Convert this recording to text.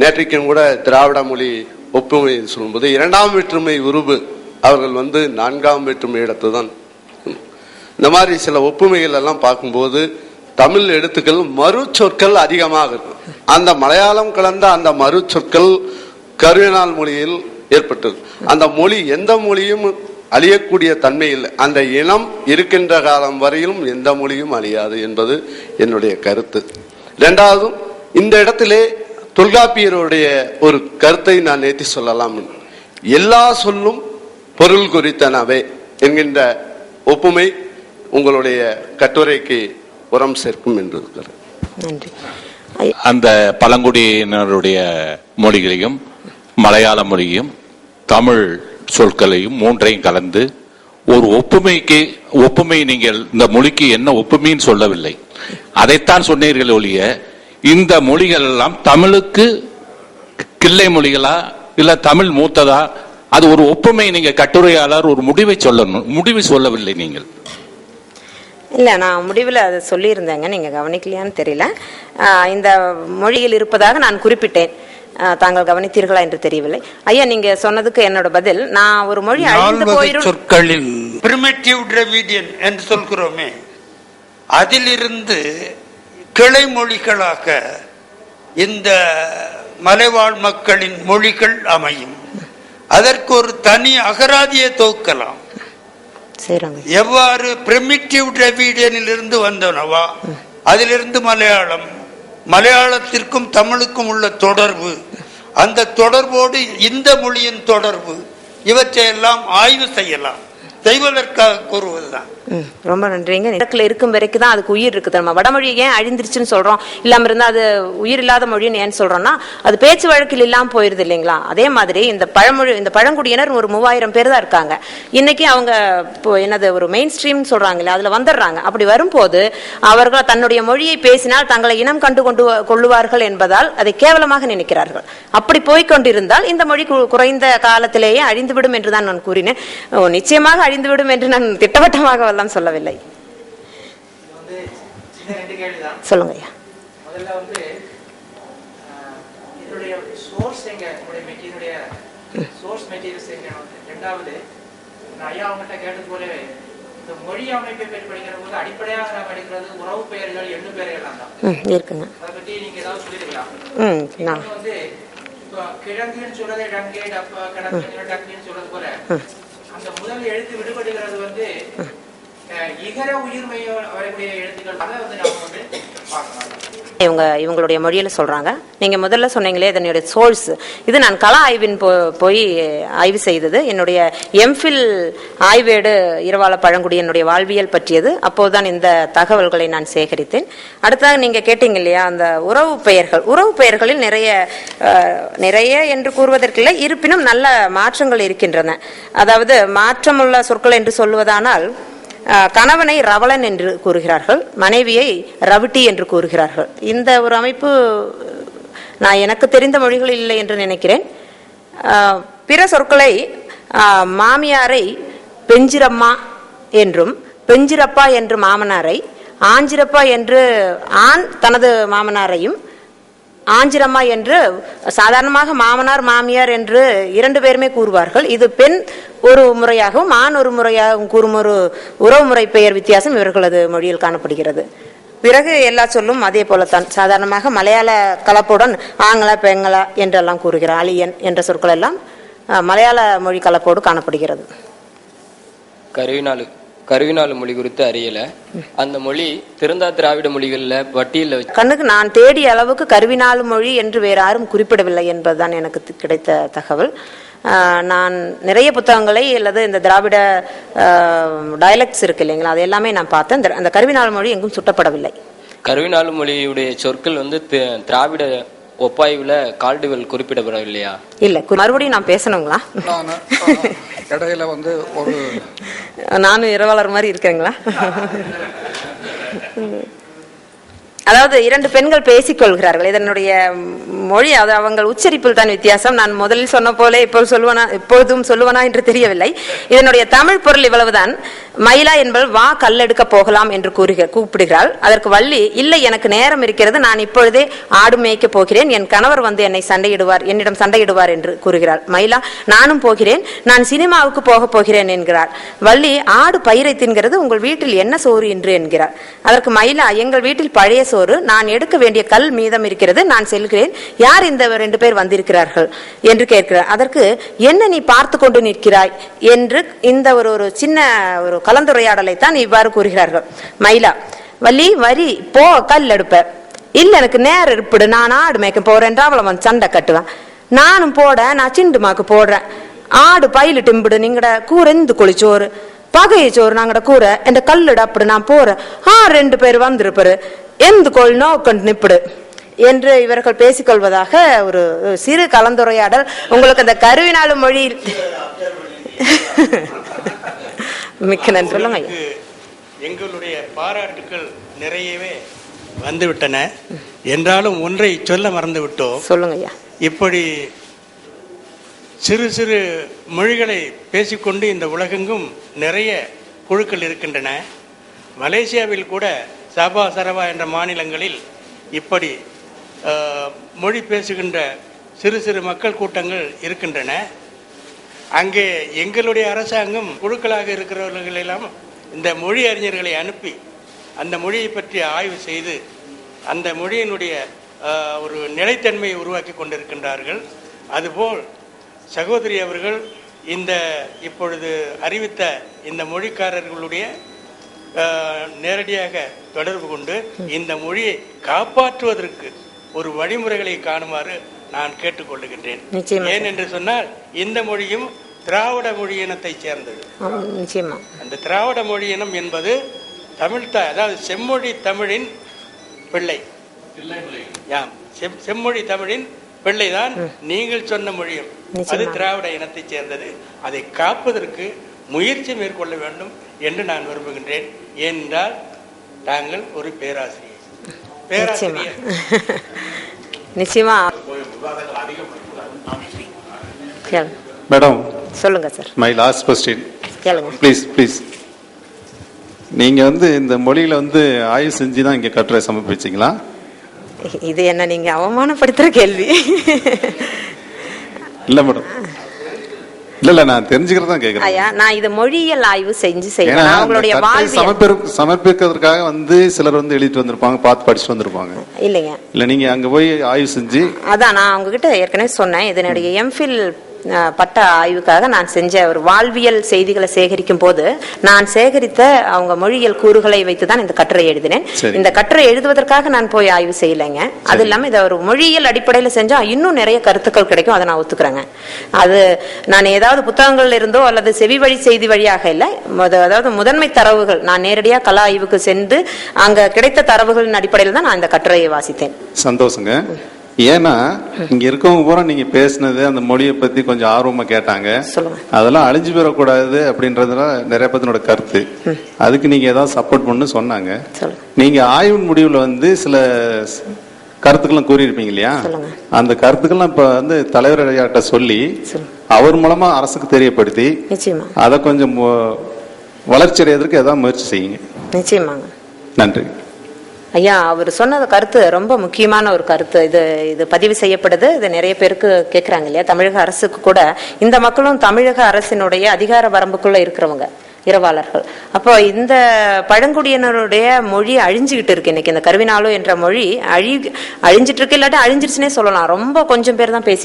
நேற்றைக்கும் கூட திராவிட மொழி ஒப்புமை சொல்லும்போது இரண்டாம் வேற்றுமை உருவு அவர்கள் வந்து நான்காம் வேற்றுமை இடத்து தான் இந்த மாதிரி சில ஒப்புமைகள் எல்லாம் பார்க்கும்போது தமிழ் எழுத்துக்கள் மறு சொற்கள் அதிகமாக இருக்கும். அந்த மலையாளம் கலந்த அந்த மறு சொற்கள் கருவினால் மொழியில் ஏற்பட்டது. அந்த மொழி எந்த மொழியும் அழியக்கூடிய தன்மை இல்லை. அந்த இனம் இருக்கின்ற காலம் வரையிலும் எந்த மொழியும் அழியாது என்பது என்னுடைய கருத்து. ரெண்டாவதும் இந்த இடத்திலே தொல்காப்பியருடைய ஒரு கருத்தை நான் நேத்தி சொல்லலாம். எல்லா சொல்லும் பொருள் குறித்தனவே என்கின்ற ஒப்புமை உங்களுடைய கட்டுரைக்கு உரம் சேர்க்கும் என்று இருக்கிறது நன்றி. ஐ- அந்த பழங்குடியினருடைய மொழிகளையும் மலையாள மொழியும் தமிழ் சொற்களையும் மூன்றையும் கலந்து ஒரு ஒப்புமைக்கு ஒப்புமை நீங்கள் இந்த மொழிக்கு என்ன ஒப்புமைன்னு சொல்லவில்லை. அதைத்தான் சொன்னீர்கள் ஒழிய இந்த மொழிகள் எல்லாம் தமிழுக்கு கிள்ளை மொழிகளா இல்ல தமிழ் மூத்ததா? அது ஒரு ஒப்புமை நீங்க கட்டுரையாளர் ஒரு முடிவை சொல்லணும். முடிவை சொல்லவில்லை நீங்கள். இல்ல நான் முடிவில் அதை சொல்லியிருந்தேங்க. நீங்க கவனிக்கலையான்னு தெரியல. ஆஹ் இந்த மொழியில் இருப்பதாக நான் குறிப்பிட்டேன். தாங்கள் கவனித்தீர்களா என்று தெரியவில்லை. ஐயா நீங்க சொன்னதுக்கு என்னோட பதில் நான் ஒரு மொழி அழிந்து போயிரும் சொற்களில் பிரிமிட்டிவ் டிராவிடியன் என்று சொல்கிறோமே. அதிலிருந்து கிளை மொழிகளாக இந்த மலைவாழ் மக்களின் மொழிகள் அமையும். அதற்கு ஒரு தனி அகராதியை தொகுக்கலாம் சரிங்க எவ்வாறு பிரிமிட்டிவ் டிராவிடியனில் இருந்து வந்தனவா அதிலிருந்து மலையாளம் மலையாளத்திற்கும் தமிழுக்கும் உள்ள தொடர்பு அந்த தொடர்போடு இந்த மொழியின் தொடர்பு இவற்றையெல்லாம் ஆய்வு செய்யலாம். செய்வதற்காக கூறுவதுதான். ரொம்ப நன்றிங்க. இடத்துல இருக்கும் வரைக்கும் தான் அதுக்கு உயிர் இருக்குது நம்ம. வடமொழி ஏன் அழிந்துருச்சுன்னு சொல்கிறோம் இல்லாமல் இருந்தால் அது உயிர் இல்லாத மொழின்னு ஏன் சொல்கிறோன்னா அது பேச்சு வழக்கில் இல்லாமல் போயிருது இல்லைங்களா? அதே மாதிரி இந்த பழமொழி இந்த பழங்குடியினர் ஒரு மூவாயிரம் பேர் தான் இருக்காங்க. இன்னைக்கு அவங்க இப்போ என்னது ஒரு மெயின் ஸ்ட்ரீம்னு சொல்கிறாங்களே அதில் வந்துடுறாங்க. அப்படி வரும்போது அவர்கள் தன்னுடைய மொழியை பேசினால் தங்களை இனம் கண்டு கொண்டு கொள்ளுவார்கள் என்பதால் அதை கேவலமாக நினைக்கிறார்கள். அப்படி போய்க்கொண்டிருந்தால் இந்த மொழி குறைந்த காலத்திலேயே அழிந்துவிடும் என்று தான் நான் கூறினேன். ஓ, நிச்சயமாக அழிந்துவிடும் என்று நான் திட்டவட்டமாக எல்லாம் சொல்லவில்லை. சொல்லுங்க ஐயா. முதல்ல வந்து இதனுடைய சோர்ஸ் மெட்டீரியலுடைய வந்து ரெண்டாவது ஐயா அவங்ககிட்ட கேட்டது போலவே இந்த மொழி அமைப்பை பற்றி படிக்கிற போது அடிப்படையாக நாம் உறவு பெயர்கள் எண்ணு பெயர்கள் தான் இருக்குங்க. அதை பற்றி நீங்க ஏதாவது சொல்லிருக்கலாம் வந்து இப்போ கிழங்குன்னு சொல்றது டங்கே டப்பா கிடங்கு டக்குன்னு சொல்றது போல அந்த முதல் எழுத்து விடுபடுகிறது வந்து இகர உயிர்மைய வரக்கூடிய எழுத்துக்கள் வந்து நாம வந்து பார்க்கலாம். இவங்க இவங்களுடைய மொழியில் சொல்கிறாங்க நீங்கள் முதல்ல சொன்னீங்களே இதனுடைய சோர்ஸ் இது நான் கலா ஆய்வின் போ- போய் ஆய்வு செய்தது. என்னுடைய எம்ஃபில் ஆய்வேடு இரவாள பழங்குடி என்னுடைய வாழ்வியல் பற்றியது. அப்போதுதான் இந்த தகவல்களை நான் சேகரித்தேன். அடுத்ததாக நீங்கள் கேட்டீங்க இல்லையா அந்த உறவு பெயர்கள். உறவு பெயர்களில் நிறைய நிறைய என்று கூறுவதற்கில்லை இருப்பினும் நல்ல மாற்றங்கள் இருக்கின்றன. அதாவது மாற்றமுள்ள சொற்கள் என்று சொல்வதானால் கணவனை ரவலன் என்று கூறுகிறார்கள் மனைவியை ரவிட்டி என்று கூறுகிறார்கள். இந்த ஒரு அமைப்பு நான் எனக்கு தெரிந்த மொழிகள் இல்லை என்று நினைக்கிறேன். பிற சொற்களை மாமியாரை பெஞ்சிரம்மா என்றும் பெஞ்சிரப்பா என்று மாமனாரை ஆஞ்சிரப்பா என்று ஆண் தனது மாமனாரையும் ஆஞ்சிரம்மா என்று சாதாரணமாக மாமனார் மாமியார் என்று இரண்டு பேருமே கூறுவார்கள். இது பெண் ஒரு முறையாகவும் ஆண் ஒரு முறையாகவும் கூறும் ஒரு உறவு முறை பெயர் வித்தியாசம் இவர்களது மொழியில் காணப்படுகிறது. பிறகு எல்லா சொல்லும் அதே போலத்தான். சாதாரணமாக மலையாள கலப்புடன் ஆங்களா பெங்களா என்றெல்லாம் கூறுகிறார். அலியன் என்ற சொற்கள் எல்லாம் மலையாள மொழி கலப்போடு காணப்படுகிறது. கருவினாலு. கருவினாலு மொழி குறித்து அறியல. அந்த மொழி திருந்தா திராவிட மொழிகள்ல வச்சு கண்ணுக்கு நான் தேடிய அளவுக்கு கருவினாலும் மொழி என்று வேறு யாரும் குறிப்பிடவில்லை என்பதுதான் எனக்கு கிடைத்த தகவல். நான் நிறைய புத்தகங்களை அல்லது இந்த திராவிட டயலெக்ட்ஸ் இருக்கு இல்லைங்களா அது எல்லாமே நான் பார்த்தேன். அந்த கருவினாள் மொழி எங்கும் சுட்டப்படவில்லை. கருவினாலு மொழியுடைய சொற்கள் வந்து திராவிட ஒப்பாய்வுல கால்டுவெல் குறிப்பிடப்படவில்லையா? இல்ல மறுபடியும் நான் பேசணுங்களா? நான் இடையில வந்து ஒரு நானும் இரவாளர் மாதிரி இருக்கிறேங்களா? அதாவது இரண்டு பெண்கள் பேசிக் கொள்கிறார்கள் இதனுடைய மொழி அது அவங்கள் உச்சரிப்பில் தான் வித்தியாசம். நான் முதலில் சொன்ன போல இப்போ சொல்லுவனா இப்பொழுதும் சொல்லுவனா என்று தெரியவில்லை. இதனுடைய தமிழ் பொருள் இவ்வளவுதான். மயிலா என்பவள் வா கல்லெடுக்க போகலாம் என்று கூறுக கூப்பிடுகிறாள். அதற்கு வள்ளி இல்லை எனக்கு நேரம் இருக்கிறது. நான் இப்பொழுதே ஆடு மேய்க்க போகிறேன். என் கணவர் வந்து என்னை சண்டையிடுவார் என்னிடம் சண்டையிடுவார் என்று கூறுகிறாள். மயிலா நானும் போகிறேன். நான் சினிமாவுக்கு போக போகிறேன் என்கிறார் வள்ளி ஆடு பயிரை தின்கிறது. உங்கள் வீட்டில் என்ன சோறு என்று என்கிறார் அதற்கு மயிலா எங்கள் வீட்டில் பழைய சோறு நான் எடுக்க வேண்டிய கல் மீதம் இருக்கிறது நான் செல்கிறேன். யார் இந்த ரெண்டு பேர் வந்திருக்கிறார்கள்? என்று கேட்கிறார். அதற்கு என்ன நீ பார்த்து கொண்டு நிற்கிறாய்? என்று இந்த ஒரு ஒரு சின்ன ஒரு கலந்துரையாடலை தான் இவ்வாறு கூறுகிறார்கள். மயிலா வள்ளி வரி போ கல் எடுப்ப. இல்லை எனக்கு நேரம் இருப்பிடு. நான் ஆடு மேய்க்க போறேன் அவளை வந்து சண்டை கட்டுவேன். நானும் போட நான் சிண்டுமாக்கு போடுறேன். ஆடு பயிலு டிம்பிடு நீங்கட கூரெந்து குளிச்சோறு பகையை சோறு நாங்கட கூற என்ற கல்லுட அப்படி நான் போறேன். ஆ ரெண்டு பேர் வந்திருப்பாரு. நோக்கண்டு நிப்பிடு என்று இவர்கள் பேசிக்கொள்வதாக ஒரு சிறு கலந்துரையாடல். உங்களுக்கு அந்த கருவினாலும் மொழி மிக்க நன்றி. சொல்லுங்க. எங்களுடைய பாராட்டுக்கள் நிறையவே வந்துவிட்டன. என்றாலும் ஒன்றை சொல்ல மறந்து விட்டோம் சொல்லுங்க ஐயா. இப்படி சிறு சிறு மொழிகளை பேசிக்கொண்டு இந்த உலகெங்கும் நிறைய குழுக்கள் இருக்கின்றன. மலேசியாவில் கூட சபா சரவா என்ற மாநிலங்களில் இப்படி மொழி பேசுகின்ற சிறு சிறு மக்கள் கூட்டங்கள் இருக்கின்றன. அங்கே எங்களுடைய அரசாங்கம் குழுக்களாக இருக்கிறவர்களெல்லாம் இந்த மொழி அறிஞர்களை அனுப்பி அந்த மொழியை பற்றி ஆய்வு செய்து அந்த மொழியினுடைய ஒரு நிலைத்தன்மையை உருவாக்கி கொண்டிருக்கின்றார்கள். அதுபோல் சகோதரி அவர்கள் இந்த இப்பொழுது அறிவித்த இந்த மொழிக்காரர்களுடைய நேரடியாக தொடர்பு கொண்டு இந்த மொழியை காப்பாற்றுவதற்கு ஒரு வழிமுறைகளை காணுமாறு நான் கேட்டுக்கொள்ளுகின்றேன். ஏன் என்று சொன்னால் இந்த மொழியும் திராவிட மொழி இனத்தைச் சேர்ந்தது. அந்த திராவிட மொழி இனம் என்பது தமிழ் அதாவது செம்மொழி தமிழின் பிள்ளை. யாம் செம் செம்மொழி தமிழின் பிள்ளைதான் நீங்கள் சொன்ன மொழியும். அது. திராவிட இனத்தைச் சேர்ந்தது. அதை காப்பதற்கு முயற்சி மேற்கொள்ள வேண்டும் என்று நான் விரும்புகின்றேன். ஏனென்றால் தாங்கள் ஒரு பேராசிரியர். பேராசிரியர். நிச்சயமா. மேடம். சொல்லுங்க சார். மை லாஸ்ட் கொஸ்டின் கேளுங்க. ப்ளீஸ் ப்ளீஸ் நீங்க வந்து இந்த மொழியில வந்து ஆய்வு செஞ்சு தான் இங்க கட்டுரை சமர்ப்பிச்சீங்களா? இது என்ன நீங்க அவமானப்படுத்துற கேள்வி. இல்ல மேடம். இல்ல இல்ல நான் தெரிஞ்சுக்கிறது தான் கேக்குறேன் நான் இது மொழியியல் ஆய்வு செஞ்சு செய்யறேன் அவங்களுடைய கட்டுரை வாழ்வியல் சமர்ப்பி சமர்ப்பிக்கிறதுக்காக வந்து சிலர் வந்து எழுதிட்டு வந்திருப்பாங்க பார்த்து படிச்சுட்டு வந்திருப்பாங்க. இல்லைங்க. இல்ல நீங்க அங்க போய் ஆய்வு செஞ்சு அதான் நான் உங்ககிட்ட ஏற்கனவே சொன்னேன். இதனுடைய எம்ஃபில் பட்ட ஆய்வுக்காக நான் செஞ்ச ஒரு வாழ்வியல் செய்திகளை சேகரிக்கும் போது நான் சேகரித்த அவங்க மொழியியல் கூறுகளை வைத்து தான் இந்த கட்டுரை எழுதினேன். இந்த கட்டுரை எழுதுவதற்காக நான் போய் ஆய்வு செய்யலைங்க. அது இல்லாம இதை ஒரு மொழியியல் அடிப்படையில செஞ்சா இன்னும் நிறைய கருத்துக்கள் கிடைக்கும். அதை நான் ஒத்துக்கிறேங்க. அது நான் ஏதாவது புத்தகங்கள்ல இருந்தோ அல்லது செவி வழி செய்தி வழியாக இல்லை அதாவது முதன்மை தரவுகள் நான் நேரடியா கலா ஆய்வுக்கு சென்று அங்க கிடைத்த தரவுகளின் அடிப்படையில் தான் நான் இந்த கட்டுரையை வாசித்தேன். சந்தோஷங்க. ஏன்னா இங்க இருக்கவங்க பூரா நீங்க பேசுனது அந்த மொழியை பத்தி கொஞ்சம் ஆர்வமா கேட்டாங்க. அதெல்லாம் அழிஞ்சு போயிடக்கூடாது அப்படின்றதுல நிறைய பேத்தினோட கருத்து. அதுக்கு நீங்க ஏதாவது சப்போர்ட் பண்ணு சொன்னாங்க. நீங்க ஆய்வின் முடிவுல வந்து சில கருத்துக்கள்லாம் கூறியிருப்பீங்க இல்லையா. அந்த கருத்துக்கள்லாம் இப்ப வந்து தலைவர் ஐயாட்ட சொல்லி. அவர் மூலமா அரசுக்கு தெரியப்படுத்தி அதை கொஞ்சம் வளர்ச்சி அடையறதுக்கு ஏதாவது முயற்சி செய்யுங்க. நிச்சயமாங்க. நன்றி. ஐயா அவர் சொன்னது கருத்து ரொம்ப முக்கியமான ஒரு கருத்து. இது இது பதிவு செய்யப்படுது. இது நிறைய பேருக்கு கேட்குறாங்க இல்லையா? தமிழக அரசுக்கு கூட. இந்த மக்களும் தமிழக அரசினுடைய அதிகார வரம்புக்குள்ள இருக்கிறவங்க இரவாளர்கள். அப்போ இந்த பழங்குடியினருடைய மொழி அழிஞ்சுகிட்டு இருக்கு இன்னைக்கு. இந்த கருவினாலோ என்ற மொழி அழி அழிஞ்சிட்டு இருக்கு. இல்லாட்டி அழிஞ்சிருச்சுனே சொல்லலாம். ரொம்ப கொஞ்சம் பேர் தான் பேசி